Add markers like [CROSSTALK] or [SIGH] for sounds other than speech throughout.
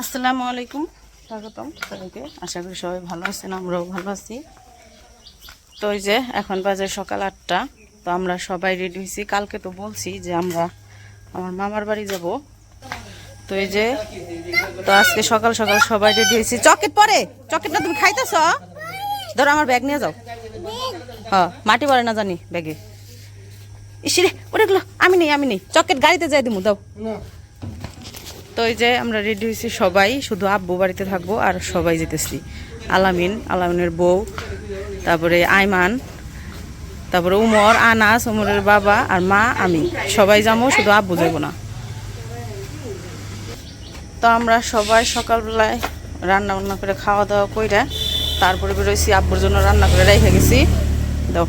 আসসালামু আলাইকুম। স্বাগতম সবাইকে। আশা করি সবাই ভালো আছেন, আমরাও ভালো আছি। তো এই যে এখন বাজে সকাল আটটা, তো আমরা সবাই রেডি হয়েছি। কালকে তো বলছি যে আমরা আমার মামার বাড়ি যাব। তো এই যে, তো আজকে সকাল সকাল সবাই রেডি হয়েছি। চকেট পরে চকেটটা তুমি খাইতেছ? ধরো আমার ব্যাগ নিয়ে যাও। হ্যাঁ মাটি পরে না জানি ব্যাগে ইসিরে ওরে গেলো আমি নেই আমি নেই। চকেট গাড়িতে যাই দিমু, দাও। তো এই যে আমরা রেডি হয়েছি সবাই, শুধু আব্বু বাড়িতে থাকব আর সবাই যেতেছি। আলামিন, আলামিনের বউ, তারপরে আইমান, তারপরে উমর, আনাস, উমরের বাবা আর মা, আমি। সবাই যাব, শুধু আব্বু যাব না। তো আমরা সবাই সকালবেলায় রান্না বান্না করে খাওয়া দাওয়া কইরা তারপরে বেরোইছি, আব্বুর জন্য রান্না করে রেখে গেছি। দাও।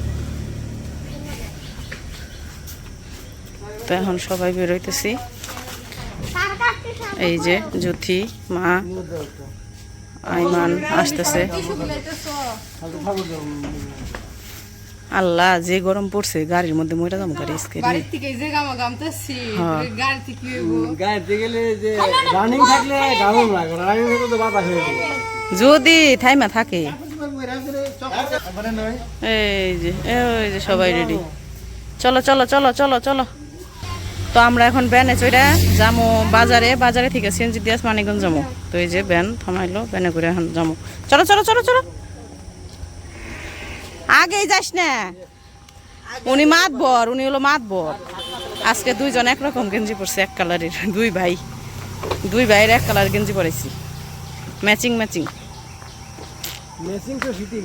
তো এখন সবাই বেরোইতেছি। এই যে জ্যোতি মা আইমান আসতেছে। আল্লাহ যে গরম পড়ছে গাড়ির মধ্যে মইটা যাব গাড়ি স্কেরি বাড়ির থেকে যে গামা গামতেছি হ্যাঁ। গাড়ি থেকে গাড়িতে গেলে যে রানিং থাকলে লাগে রানিং থাকলে তো বাতাস হয়ে যাবে। যদি থাইমা থাকে। এই যে এই যে সবাই রেডি চলো চলো চলো চলো চলো। তো আমরা এখন ব্যানে চইরা যামো বাজারে। বাজারে থেকে সিএনজি দিয়াস মানিকগঞ্জ যাব তো এই যে ব্যান থামাইলো ব্যানে করে এখন যাব চলো চলো চলো চলো। আগেই যাস না। উনি মাত মাতবর উনি হলো মাতবর। আজকে দুইজন একরকম গেঞ্জি পরছে এক কালারের। দুই ভাই। দুই ভাইয়ের এক কালার গেঞ্জি পরেছি ম্যাচিং ম্যাচিং। মেশিং তো ফিটিং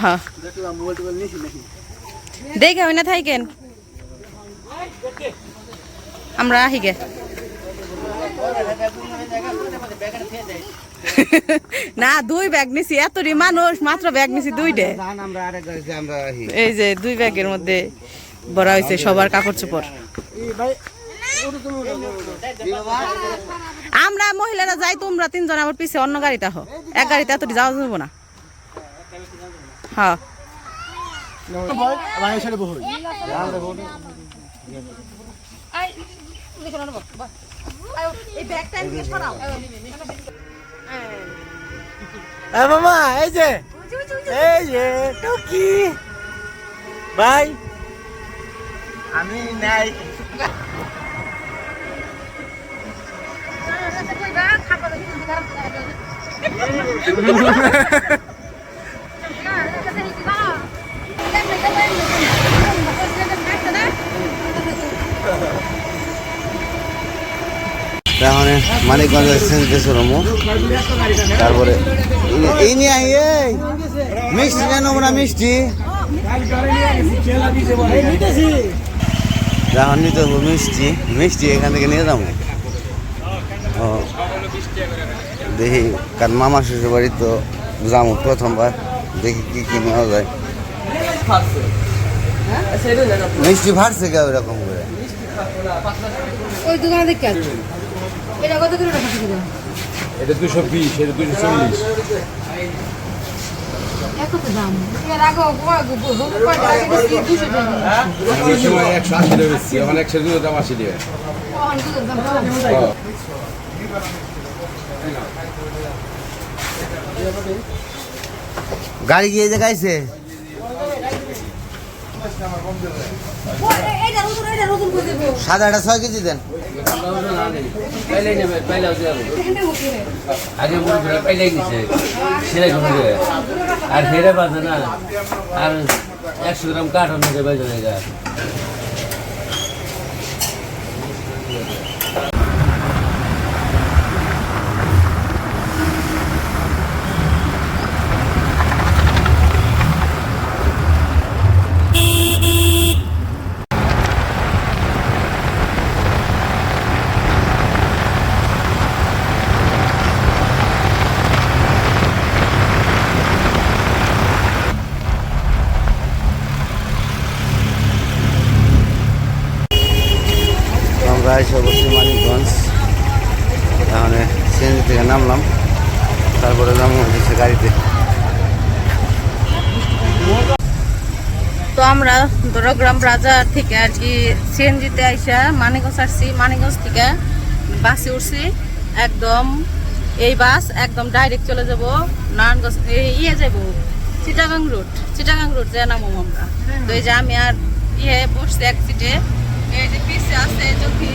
হ্যাঁ। দেখলাম মোবাইল টোবাইল নিয়েছি নাকি? দেখে ওই না থাকেন আমরা আহি গে [LAUGHS] না, দুই ব্যাগ নিছি। এতটি মানুষ, মাত্র ব্যাগ নিছি দুইটে। এই যে, দুই ব্যাগের মধ্যে ভরা হয়েছে সবার কাপড় চোপড়। আমরা মহিলারা যাই, তোমরা তিনজন আমার পিছে, অন্য গাড়িতে হো। এক গাড়িতে এতটি যাওয়া যাব না। হ্যাঁ। আমি নাই। [LAUGHS] তাহলে মানিকগঞ্জ সেন্টে শোরুম তারপরে, এই নিয়ে আই এই। মিষ্টি নেন আমরা মিষ্টি? যখন নিতে মিষ্টি। মিষ্টি এখান থেকে নিয়ে যাব। ও, দেখি, কারণ মামা শ্বশুর বাড়ি তো যাব প্রথমবার। দেখি কি কি নেওয়া যায়। মিষ্টি ফাটছে কেউ এরকম করে? ওই দোকানে এটা কত করে টাকা থেকে এটা দুশো বিশ এটা দুশো চল্লিশ। সময় একশো আশি টাকা বেশি এখন একশো দুটো দাম আশি টাকা। হ্যাঁ। গাড়ি গিয়ে যে গাইছে ও, এ- এইটা নতুন, এইটা নতুন করে দেবো। সাদাটা ছয় কেজি দেন। আগে পাইলাই নিছে সেলাই করে আর ফেরে বাজে না, আর একশো গ্রাম কাঠ অনেকে বাজে না এটা আমরা মানিকগঞ্জ। তাহলে সিএনজি থেকে নামলাম। তারপরে যাব হচ্ছে গাড়িতে। তো আমরা দরগ্রাম বাজার থেকে আর কি সিএনজিতে আইসা মানিকগঞ্জ আসছি। মানিকগঞ্জ থেকে বাসে উঠছি। একদম এই বাস একদম ডাইরেক্ট চলে যাব নারায়ণগঞ্জ ইয়ে যাব, চিটাগাং রোড। চিটাগাং রোড যে নামো আমরা। তো এই যে আমি আর ইয়ে বসছি এক সিটে এই যে পিছে আছে চোখি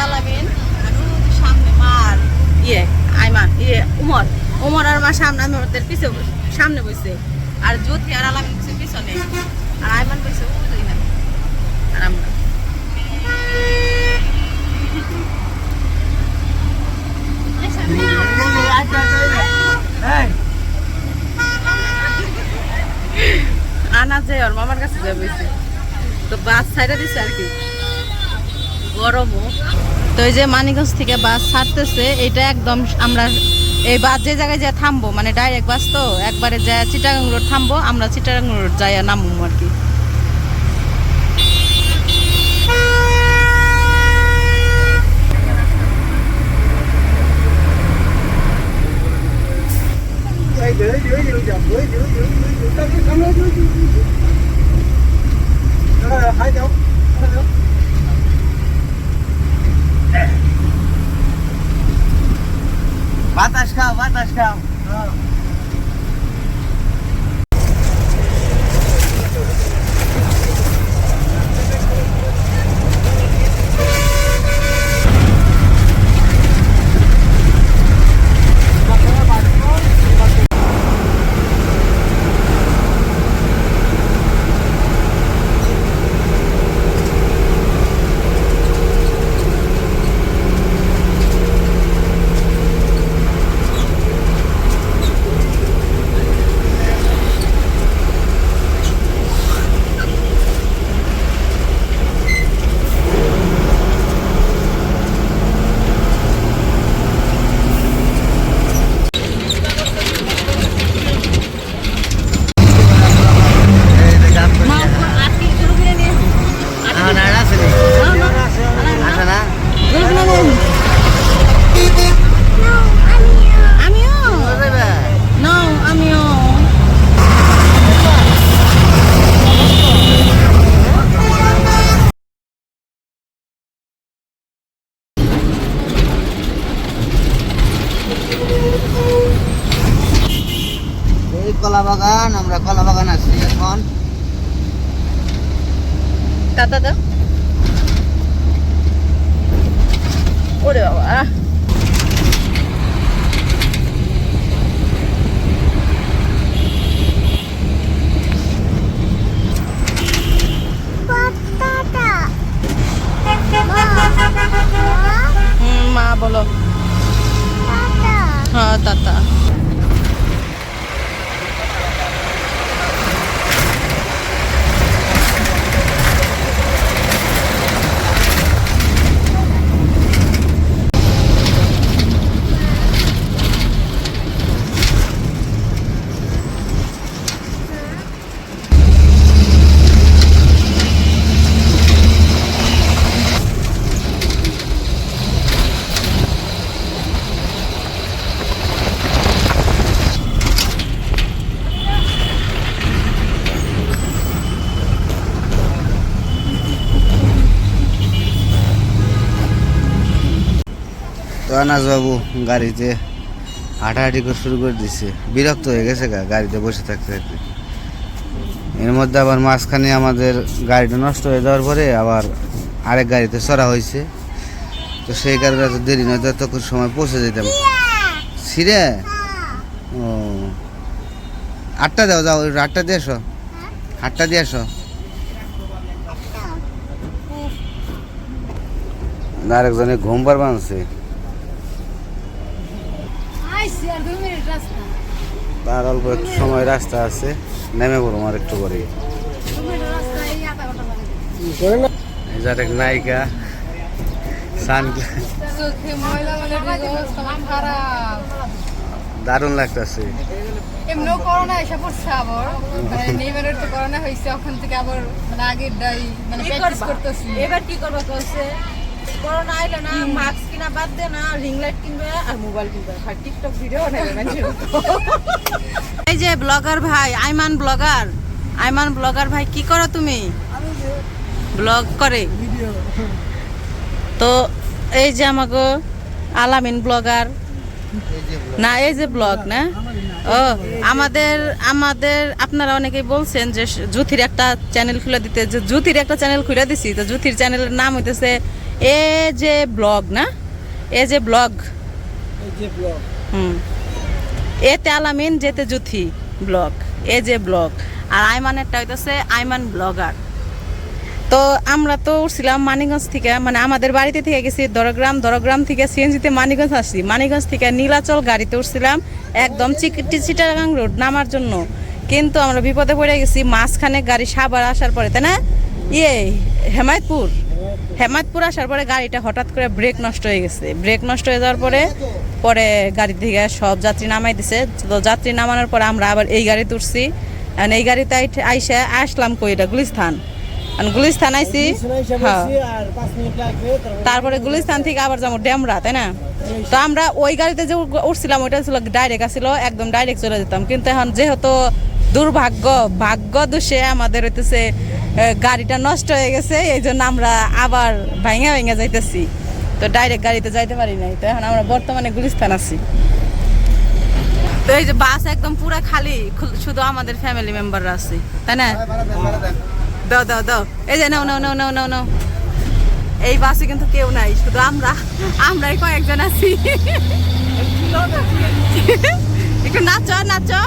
আর সামনে মার। ইয়ে আইমান ইয়ে উমর। উমর আর মা সামনে আমি ওদের পিছে সামনে বসে আর জ্যোতি আর আলামিন বসে পিছনে। আর আইমান বসে ওই যে এখানে। আর আমরা। আনা যায় ওর মামার কাছে যাবে তো বাস দিছে আর কি। তো এই যে মানিকগঞ্জ থেকে বাস ছাড়তেছে, এটা একদম আমরা এই বাস যে জায়গায় যা থামবো মানে ডাইরেক্ট বাস তো, একবারে যা চিটাগাং রোড থামবো, আমরা চিটাগাং রোড যাই নামবো আর কি। বাতাস খাও বাতাস খাও দাদা বাবু গাড়িতে হাঁটাহাঁটি করে শুরু করে দিছে। বিরক্ত হয়ে গেছে গা, গাড়িতে বসে থাকতে থাকতে। এর মধ্যে আবার মাঝখানে আমাদের গাড়িটা নষ্ট হয়ে যাওয়ার পরে আবার আরেক গাড়িতে চড়া হয়েছে। তো সেই কারণে এত দেরি নয়তো তখন সময় পৌঁছে যেতাম। সিরে ও। আটটা দাও, যাও আটটা দিয়ে আসো। আটটা দিয়ে আসো। আরেকজনে ঘুম পার বানছে আইসি আর তার অল্প একটু সময় রাস্তা আছে নেমে পড়ো আর একটু আরেক নায়িকা দারুণ লাগতেছে। এমনিও করোনা এসে পড়ছে আবার মানে নেইমারের তো করোনা হয়েছে ওখান থেকে আবার মানে আগের ডাই মানে প্র্যাকটিস করতেছি। এবার কি করবা কইছে? করোনা আইলে না মাস্ক কিনা বাদ দে না রিং লাইট কিনবে আর মোবাইল কিনবে। আর টিকটক ভিডিও নেবে এই যে ব্লগার ভাই আইমান ব্লগার আইমান ব্লগার ভাই কি করো তুমি? ব্লগ করে। তো এই যে আমাকে আলামিন ব্লগার না এই যে ব্লগ না? ও আমাদের আমাদের আপনারা অনেকেই বলছেন যে জুথির একটা চ্যানেল খুলে দিতে যে জুথির একটা চ্যানেল খুলে দিছি তো জুথির চ্যানেলের নাম হইতেছে এ যে ব্লগ না? এ যে ব্লগ হুম। এতে আলামিন যেতে জুথি ব্লগ এ যে ব্লগ আর আইমানেরটা হইতেছে আইমান ব্লগার তো আমরা তো উঠছিলাম মানিগঞ্জ থেকে মানে আমাদের বাড়িতে থেকে গেছি দরগ্রাম দরগ্রাম থেকে সিএনজিতে মানিগঞ্জ আসছি। মানিগঞ্জ থেকে নীলাচল গাড়িতে উঠছিলাম, একদম চিটাগাং রোড নামার জন্য। কিন্তু আমরা বিপদে পড়ে গেছি, মাঝখানে গাড়ি সাবার আসার পরে, তাই না? ইয়ে হেমায়তপুর। হেমায়তপুর আসার পরে গাড়িটা হঠাৎ করে ব্রেক নষ্ট হয়ে গেছে। ব্রেক নষ্ট হয়ে যাওয়ার পরে পরে গাড়ি থেকে সব যাত্রী নামাই দিছে। তো যাত্রী নামানোর পরে আমরা আবার এই গাড়িতে উঠছি। এই গাড়িতে আইসে আসলাম কই? এটা গুলিস্থান। আইসি হ্যাঁ। তারপর গুলিস্তান থেকে আবার যাব ড্যামরা তাই না? তো আমরা ওই গাড়িতে যে উঠছিলাম ওইটা ছিল ডাইরেক্ট আসছিল একদম ডাইরেক্ট চলে যেতাম। কিন্তু এখন যেহেতু দুর্ভাগ্য ভাগ্য দোষে আমাদের হইতেছে গাড়িটা নষ্ট হয়ে গেছে এই জন্য আমরা আবার ভাঙা ভেঙে যাইতেছি। তো ডাইরেক্ট গাড়িতে যাইতে পারি নাই। তো এখন আমরা বর্তমানে গুলিস্তান আছি। তো এই যে বাস একদম পুরো খালি শুধু আমাদের ফ্যামিলি মেম্বাররা আছে তাই না? দাও দাও দাও। এই যে, নাও নাও নাও নাও নাও নাও। এই বাসে কিন্তু কেউ নাই, শুধু আমরা। আমরাই কয়েকজন আছি। একটু নাচো নাচো।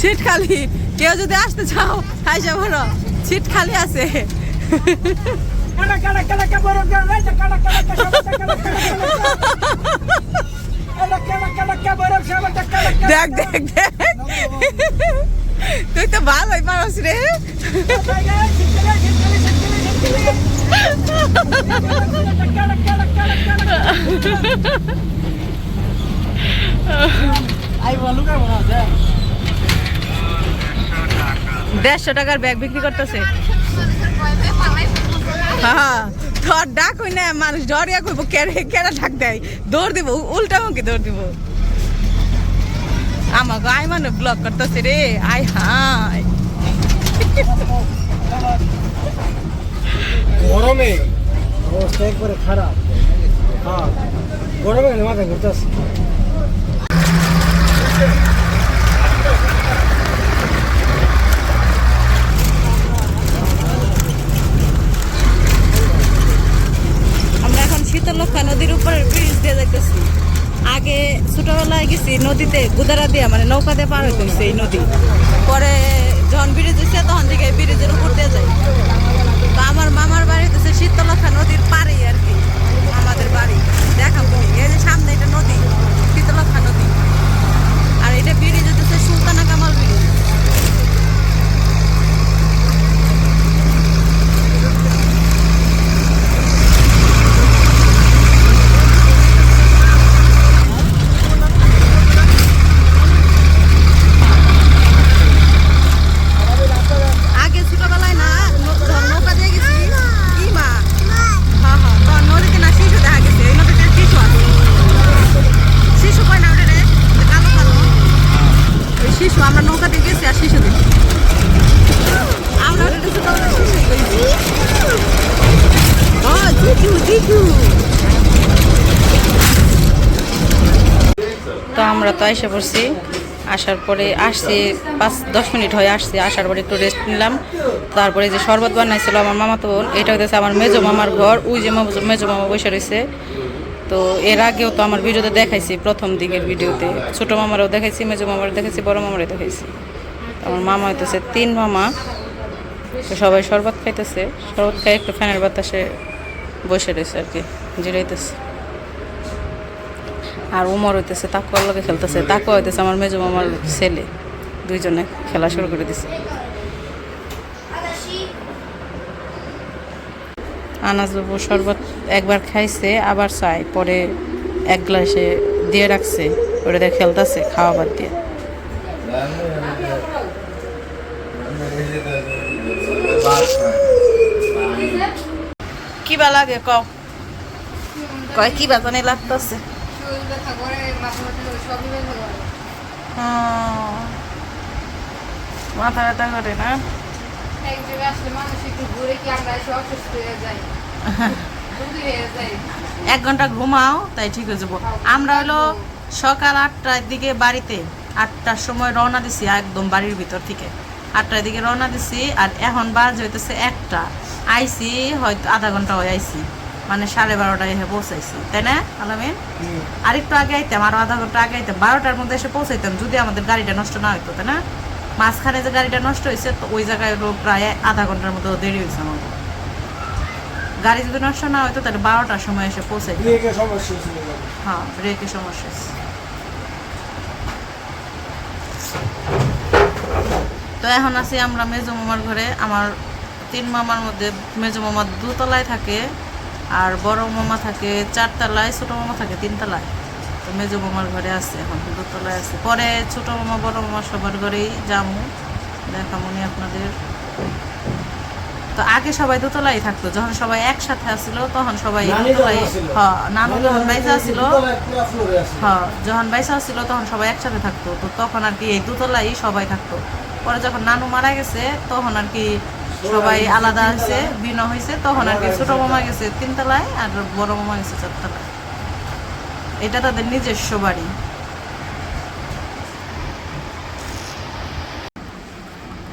সিট খালি কেউ যদি আসতে চাও, হাইসা বলো সিট খালি আছে। দেখ দেখ দেখ। তুই তো ভালোই পারস রে। দেড়শো টাকার ব্যাগ বিক্রি করতেছে। হ্যাঁ তোর ডাক হই না, মানুষ ডরিয়া কইব কেড়ে কেড়ে ডাক দেয়। দৌড় দিব উল্টা মুখে দৌড় দিব। আমাকে আই মানে ব্লক করতেছে রে আই হাই গরমে অবস্থা একবারে খারাপ। হ্যাঁ গরমে মাথা ঘুরতেছে। আমরা এখন শীতলক্ষা নদীর উপরে ব্রিজ দিয়ে যাইতেছি। আগে ছোটবেলায় গেছি নদীতে গুদারা দিয়ে মানে নৌকা দিয়ে পার হইতে হইছে এই নদী। পরে যখন ব্রিজ হচ্ছে তখন থেকে ব্রিজের উপর দিয়ে যাই। তো আমার মামার বাড়ি হচ্ছে শীতলক্ষা নদীর পাড়েই আর কি, আমাদের বাড়ি। দেখাবো। এই যে সামনে এটা নদী শীতলক্ষা নদী। আর এটা ব্রিজ হচ্ছে সুলতানা কামাল ব্রিজ আগে ছোটবেলায় না নৌ- যখন নৌকা দিয়ে গেছি কি মা হ্যাঁ হ্যাঁ তখন নদীতে না শিশু দেখা গেছে এই নদীতে শিশু আছে শিশু কয় না ওটা রে যে কালো কালো ওই শিশু আমরা নৌকা দিয়ে গেছি আর শিশু দেখি আমরা ওটা ছোটবেলায় শিশু কইছি ও জিজু জিজু তো এসে পড়ছি। আসার পরে আসছি, পাঁচ, দশ মিনিট হয়ে আসছি, আসার পরে একটু রেস্ট নিলাম। তারপরে যে শরবত বানাইছিল আমার মামা তো বোন, এটা হচ্ছে আমার মেজো মামার ঘর, ওই যে মেজো মামা বসে রয়েছে তো এর আগেও তো আমার ভিডিওতে দেখাইছি, প্রথম দিকের ভিডিওতে। ছোটো মামারও দেখাইছি, মেজো মামারও দেখাইছি, বড় মামারও দেখাইছি। আমার মামা হইতেছে তিন মামা। তো সবাই শরবত খাইতেছে, শরবত খাই একটু ফ্যানের বাতাসে বসে রয়েছে আর কি, জিরাইতেছে। আর উমর হইতেছে তাকুয়ার লগে খেলতেছে। তাকুয়া হইতেছে আমার মেজো মামার ছেলে। দুইজনে খেলা শুরু করে দিছে। আনাজ বাবু শরবত একবার খাইছে, আবার চাই পরে এক গ্লাসে দিয়ে রাখছে। ওটা দিয়ে খেলতেছে, খাওয়া বাদ দিয়ে। কিবা লাগে কয় কিবা জানি লাগতেছে। শরীর ব্যথা করে মাথা ব্যথা করে সবই ব্যথা করে। মাথা ব্যথা করে না? এক জায়গায় আসলে মানুষ একটু ঘুরে কি আমরা এসে অসুস্থ হয়ে যাই? জলদি হয়ে যায় এক ঘণ্টা ঘুমাও তাই ঠিক হয়ে যাব। আমরা হলো সকাল আটটার দিকে বাড়িতে আটটার সময় রওনা দিছি একদম বাড়ির ভিতর থেকে। আটটার দিকে রওনা দিছি আর এখন বাজ হইতেছে একটা। আইসি হয়তো আধা ঘণ্টা হয়ে আইসি। মানে সাড়ে বারোটায় এসে পৌঁছাইছি তাই না আলামিন? আর একটু আগে আইতাম আরও আধা ঘণ্টা আগে আইতাম বারোটার মধ্যে এসে পৌঁছাইতাম যদি আমাদের গাড়িটা নষ্ট না হইতো তাই না? মাঝখানে যে গাড়িটা নষ্ট হয়েছে তো ওই জায়গায় প্রায় আধা ঘণ্টার মতো দেরি হয়েছে আমাদের গাড়ি যদি নষ্ট না হইতো তাহলে বারোটার সময় এসে সমস্যা হ্যাঁ ব্রেকের সমস্যা। তো এখন আছি আমরা মেজো মামার ঘরে আমার তিন মামার মধ্যে মেজো মামা দুতলায় থাকে। আর বড় মামা থাকে চারতলায় ছোট মামা থাকে তিনতলায়। তো মেজো মামার ঘরে আছে এখন দুতলায় আছে। পরে ছোট মামা বড় মামা সবার ঘরেই যামু দেখামনি আপনাদের। তো আগে সবাই দোতলাই থাকতো যখন সবাই একসাথে আসছিল তখন সবাই দোতলাই আসছিল। হ্যাঁ নানু যখন বাইসা আসছিল দুতলায় আছে হ্যাঁ যখন বাইসা ছিল তখন সবাই একসাথে থাকতো। তো তখন আর কি এই দুতলাই সবাই থাকতো। পরে যখন নানু মারা গেছে তখন আর কি সবাই আলাদা হয়েছে, ভিন্ন হয়েছে। তখন আর কি ছোট মামা গেছে তিনতলায় আর বড় মামা গেছে চারতলায়। এটা তাদের নিজস্ব বাড়ি।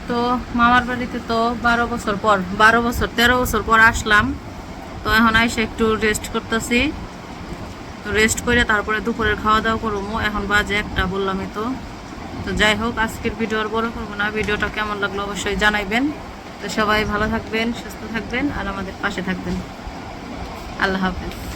তো মামার বাড়িতে তো বারো বছর পর, বারো বছর, তেরো বছর পর আসলাম। তো এখন আইসে একটু রেস্ট করতেছি। রেস্ট করে তারপরে দুপুরের খাওয়া দাওয়া করব। এখন বাজে একটা, বললামই তো। তো যাই হোক, আজকের ভিডিও আর বড় করব না। ভিডিওটা কেমন লাগল অবশ্যই জানাইবেন। তো সবাই ভালো থাকবেন সুস্থ থাকবেন আর আমাদের পাশে থাকবেন। আল্লাহ হাফেজ।